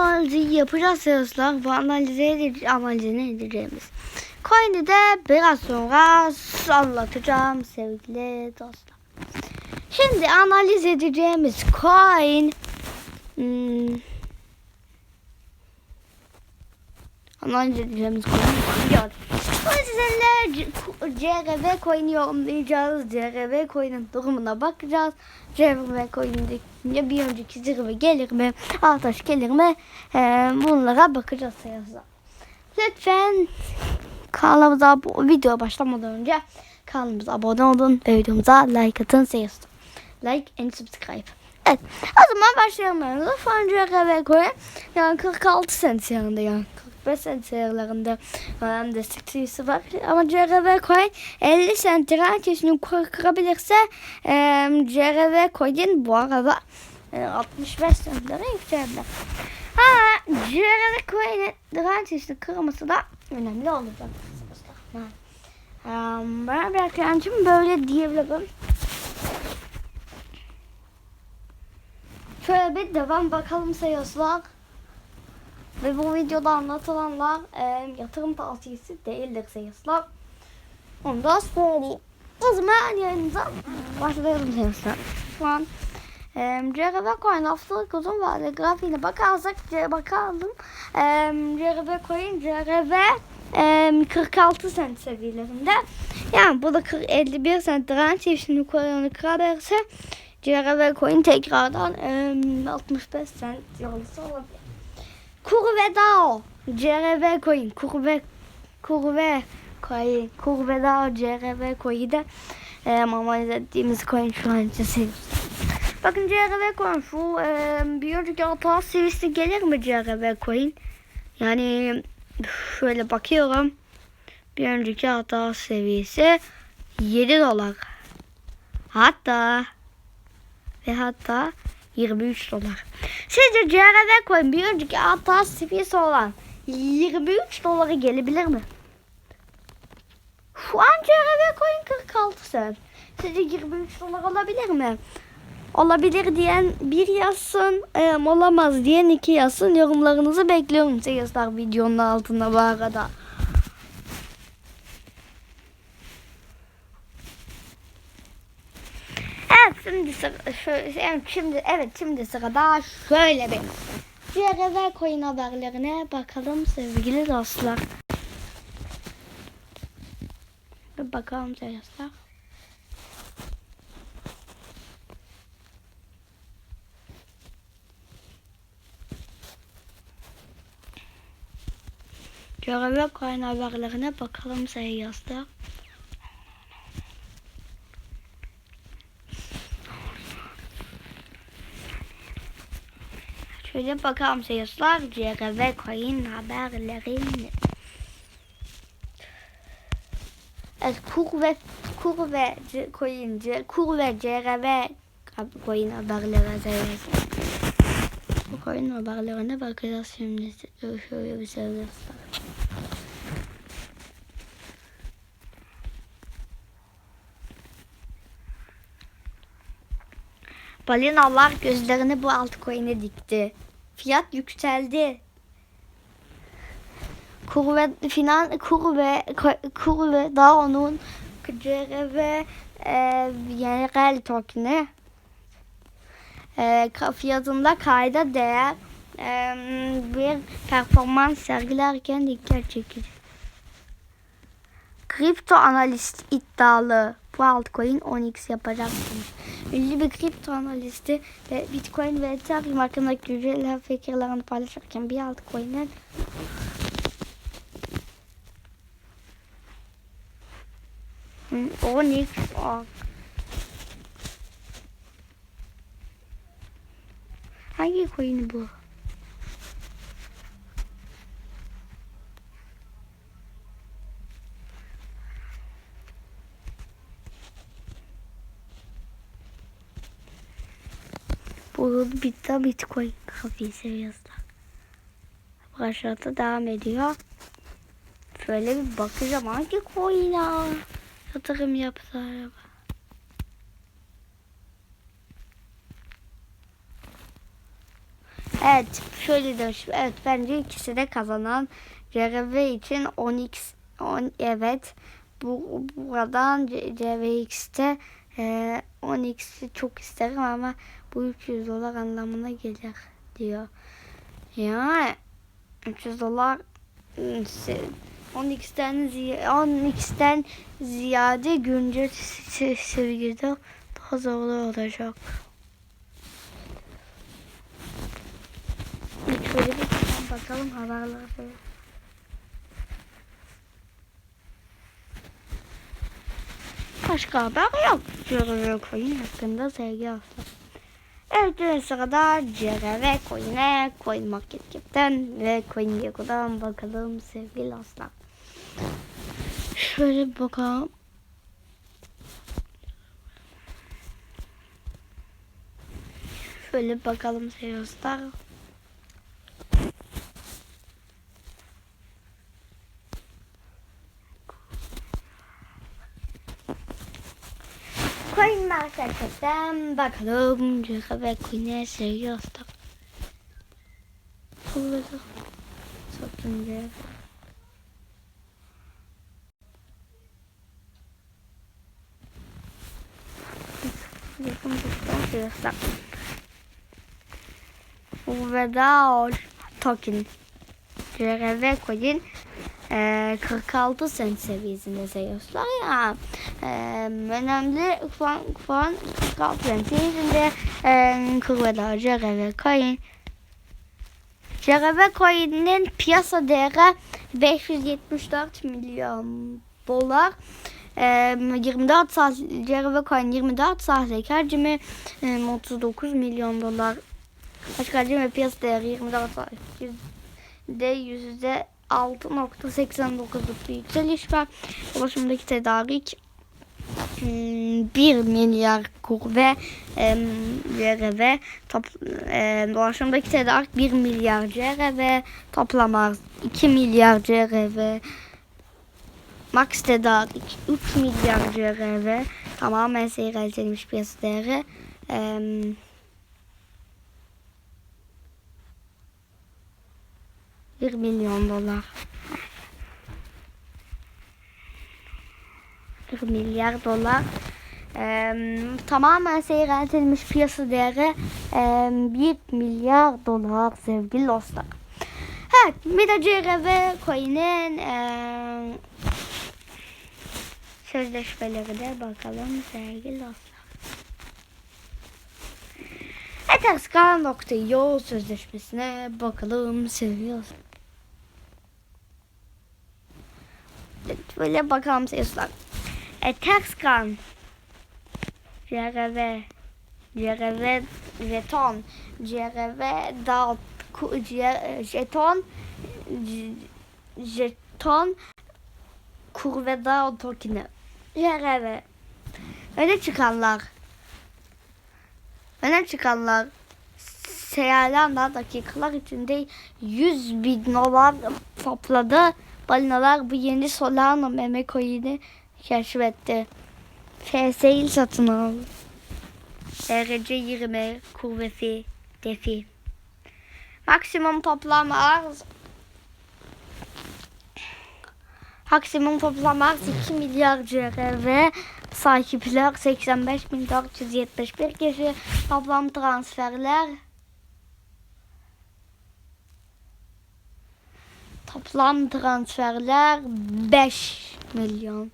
analizi yapacağız dostlar. Bu analizi edeceğiz, analizini edeceğimiz. Coin'i de biraz sonra anlatacağım sevgili dostlar. Şimdi analiz edeceğimiz coin hmm, analiz edeceğimiz coin. Bu sizinle C- CRV coin'i yorumlayacağız. CRV coin'in durumuna bakacağız. CRV coin'de bir önceki zirve gelir mi? Ataş gelir mi? Ee, bunlara bakacağız sayısına. Lütfen kanalımıza video başlamadan önce kanalımıza abone olun ve videomuza like atın sayısına. Like and subscribe. Evet. O zaman başlayalım. Lütfen CRV coin yani 46 sent yanında yani. 45 sent sayılarında falan destekçisi var. Ama CRV coin 50 sent direncesini kırabilirse e, CRV coin bu arada e, 65 sentlere yükseldi. Ha, CRV coin'in direncesini kırması da önemli olacak. Um, ben beklentim böyle diyebilirim. Şöyle bir devam bakalım sayıslar. Ve bu videoda anlatılanlar e, yatırım tavsiyesi değildir sayıslar. Onu da söyleyeyim. O zaman yayınımıza başlayalım sayıslar. Şu an e, CRV Coin haftalık uzun vadeli grafiğine bakarsak bakalım. E, CRV Coin CRV e, 46 sent seviyelerinde. Yani bu da 40, 51 sent direnç şimdi yukarı kırarsa CRV Coin tekrardan e, 65 sent yolcusu olabilir. Kurvedao CRV coin kurve kurve coin kurvedao CRV coin'i de e, analiz ettiğimiz coin şu an için. Bakın CRV coin şu e, bir önceki hata seviyesi gelir mi CRV coin? Yani şöyle bakıyorum. Bir önceki hata seviyesi 7 dolar. Hatta ve hatta 23 dolar. Sizce CRV coin bir önceki hata seviyesi olan 23 dolara gelebilir mi? Şu an CRV coin 46 sent. Sizce 23 dolar olabilir mi? Olabilir diyen bir yazsın, e, olamaz diyen iki yazsın. Yorumlarınızı bekliyorum seyirciler videonun altına bu arada. Evet şimdi sıra, şöyle, evet, şimdi evet şimdi sırada şöyle bir CRV coin haberlerine bakalım sevgili dostlar. Bir bakalım dostlar. CRV coin haberlerine bakalım sevgili dostlar. Şöyle bakalım sayıslar CRV coin haberlerin. Evet kur ve kur ve C- coin C- kur ve CRV coin haberleri sayıslar. Bu coin haberlerine bakacağız şimdi. Şöyle bir şey göster. Balinalar gözlerini bu altcoin'e dikti. Fiyat yükseldi. Kur ve finan kur ve kur ve daha onun CRV e, yani reel token'i e, fiyatında kayda değer e, bir performans sergilerken dikkat çekici. Kripto analist iddialı bu altcoin 10x yapacak. Ünlü bir kripto analisti ve Bitcoin ve Ethereum hakkındaki güncel fikirlerini paylaşırken bir altcoin'in Hı, 10x o. Hangi coin bu? Bu bitti Bitcoin kafiyi seviyesinde. Bu aşağıda devam ediyor. Şöyle bir bakacağım hangi coin'a yatırım yapsa acaba. Evet şöyle de evet bence ikisi de kazanan CRV için 10x 10 evet bu buradan C- CVX'te e, 10x'i çok isterim ama bu 300 dolar anlamına gelir diyor. Yani 300 dolar ıı, se- 10x'ten ziy- 10x'ten ziyade güncel se- seviyede daha zorlu olacak. Şöyle bir bakalım haberlere. Başka haber yok. Cırvı koyun hakkında sevgi asla. Evet bir sırada CRV coin'e coin market cap'ten ve coin Geko'dan bakalım sevgili aslan. Şöyle bakalım. Şöyle bakalım sevgili dostlar. Cap'ten bakalım CRV coin'e sevgili dostlar. Burada satınca. Yakın bir şey dostlar. Veda token. CRV coin e, 46 sent seviyesinde sayıyorlar ya. E, önemli puan, puan 46 sent seviyesinde e, kuvvetler CRV coin. CRV coin'in piyasa değeri 574 milyon dolar. E, 24 saat CRV coin 24 saatlik hacmi e, 39 milyon dolar. Hacim ve piyasa değeri 24 saat. Yüzde yüzde %6.89'luk bir yükseliş var. Ulaşımdaki tedarik hmm, 1 milyar kur ve e, ve top, e, dolaşımdaki tedarik 1 milyar CR ve toplam arz 2 milyar CR ve max tedarik 3 milyar CR ve tamamen seyreltilmiş piyasa değeri e, 1 milyon dolar. 1 milyar dolar. Ee, tamamen seyrentilmiş piyasa değeri e, 1 milyar dolar sevgili dostlar. Evet, bir de ve Coin'in e, sözleşmeleri de bakalım sevgili dostlar. Etherscan.io sözleşmesine bakalım sevgili dostlar. Böyle bakalım sesler. Eterskan CRV CRV jeton. CRV ku- C- jeton. Jeton. Kur ve dağıt tokeni CRV öne çıkanlar. Öne çıkanlar. Seyahatler dakikalar içinde 100 bin dolar topladı. Balinalar bu yeni Solana meme coin'i keşfetti. FS'yi satın al. ERC 20 kuvveti defi. Maksimum toplam arz Maksimum toplam arz 2 milyar CRV sahipler 85.471 kişi toplam transferler Toplam transferler 5 milyon.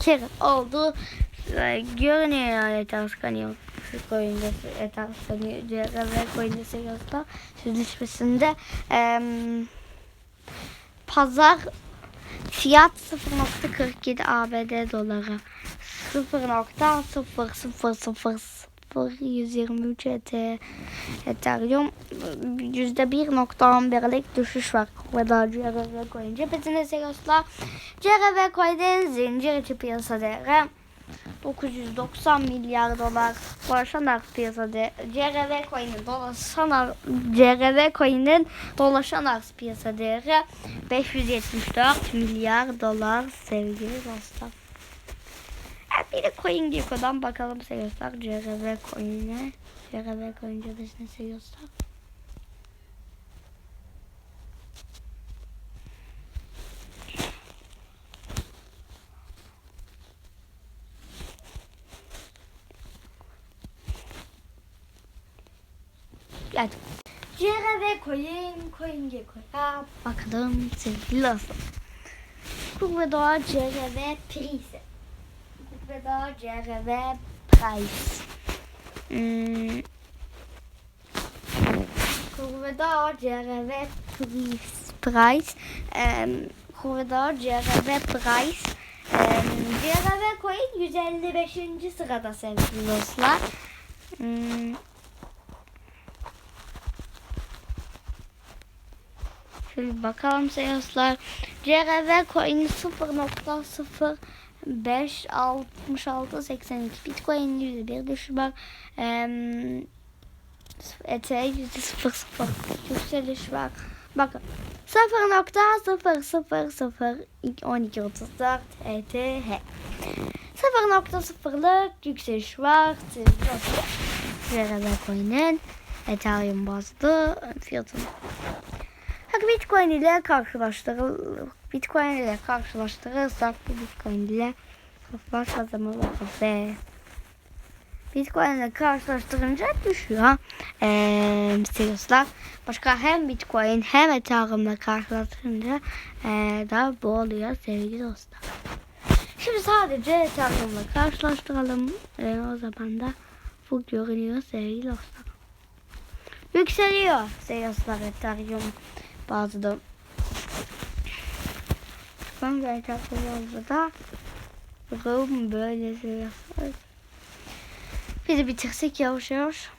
Kere oldu. Görünüyor yani Etaskanıyor. Şu coin'de Etaskanıyor. CRV coin'de seviyorsa sözleşmesinde. Em, pazar fiyat 0.47 ABD doları. 0.0000 ET Ethereum %1.11'lik düşüş var. Ve daha CRV coin cephesinde seviyorsa CRV coin'in zincir içi piyasa değeri 990 milyar dolar dolaşan arz piyasada CRV coin'in dolaşan CRV coin'in dolaşan arz piyasa değeri 574 milyar dolar sevgili dostlar. Bir de coin gikodan bakalım seviyorsak. CGV coin'e. CGV coin cadısını seviyorsak. Yani CGV coin, coin gikoya bakalım sevgili nasıl. Kuvve Doğa CGV Prince price. Kuk ve doğa cere ve price. Hmm. Kuk ve doğa cere ve price. Um, Kuk ve doğa cere ve price. Um, cere ve coin 155. sırada sevgili dostlar. Hmm. Şöyle bakalım sayıslar. CRV coin 0.05 66 82 Bitcoin %1 düşüş var. Eee ET %00 yükseliş var. Bakın 0.000 1234 ETH 0.0'lık yükseliş var. CRV coin'in Ethereum bazlı fiyatını Bitcoin ile karşılaştırıl Bitcoin ile karşılaştırırsak bu Bitcoin ile karşılaştırmaları ve Bitcoin ile karşılaştırınca düşüyor. Ee, serioslar. Başka hem Bitcoin hem Ethereum ile karşılaştırınca ee, daha bu oluyor sevgili dostlar. Şimdi sadece Ethereum ile karşılaştıralım. Ee, o zaman da bu görünüyor sevgili dostlar. Yükseliyor serioslar Ethereum bazı da ben gerçekten bazı da bakalım böyle şey yaparız. Bir de bitirsek yavaş yavaş.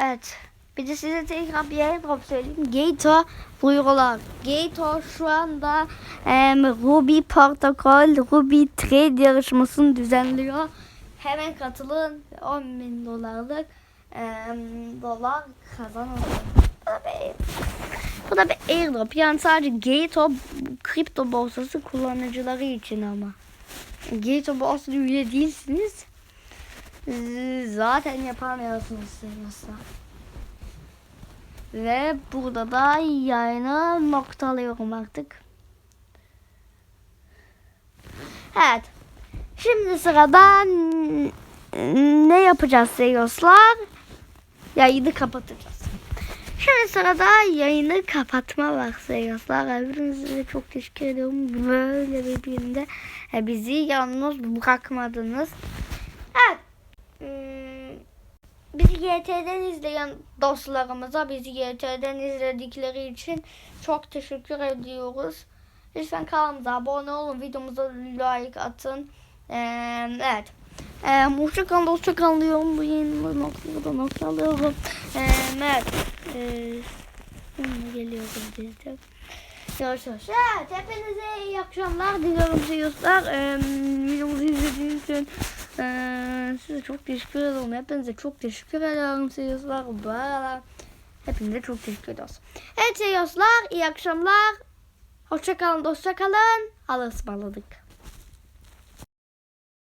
Evet. Bir de size tekrar bir airdrop söyleyeyim. Gator duyurular. Gator şu anda em, Ruby protokol, Ruby trade yarışmasını düzenliyor. Hemen katılın. 10 bin dolarlık em, dolar kazanın. Bu da bir, airdrop. Yani sadece Gator kripto borsası kullanıcıları için ama. Gator borsası üye değilsiniz. Zaten yapamıyorsunuz sanıyorsam. Ve burada da yayını noktalıyorum artık. Evet. Şimdi sırada ne yapacağız Seyoslar? Yayını kapatacağız. Şimdi sırada yayını kapatma var Seyoslar. Hepinize çok teşekkür ediyorum. Böyle bir günde e, bizi yalnız bırakmadınız. Evet. Hmm, bizi GT'den izleyen dostlarımıza bizi GT'den izledikleri için çok teşekkür ediyoruz. Lütfen kanalımıza abone olun, videomuza like atın. Evet. Ee, hoşça kalın, diyorum. Bu yeni noktada nokta alıyorum. Ee, evet. Ee, geliyorum diyeceğim. Yavaş. Evet, hepinize iyi akşamlar diliyorum dostlar. Ee, videomuzu izlediğiniz için ee, size çok teşekkür ederim. Hepinize çok teşekkür ederim. Bu arada hepinize çok teşekkür ediyoruz. Evet dostlar, iyi akşamlar. Hoşça kalın, hoşça kalın. Allah'a ısmarladık.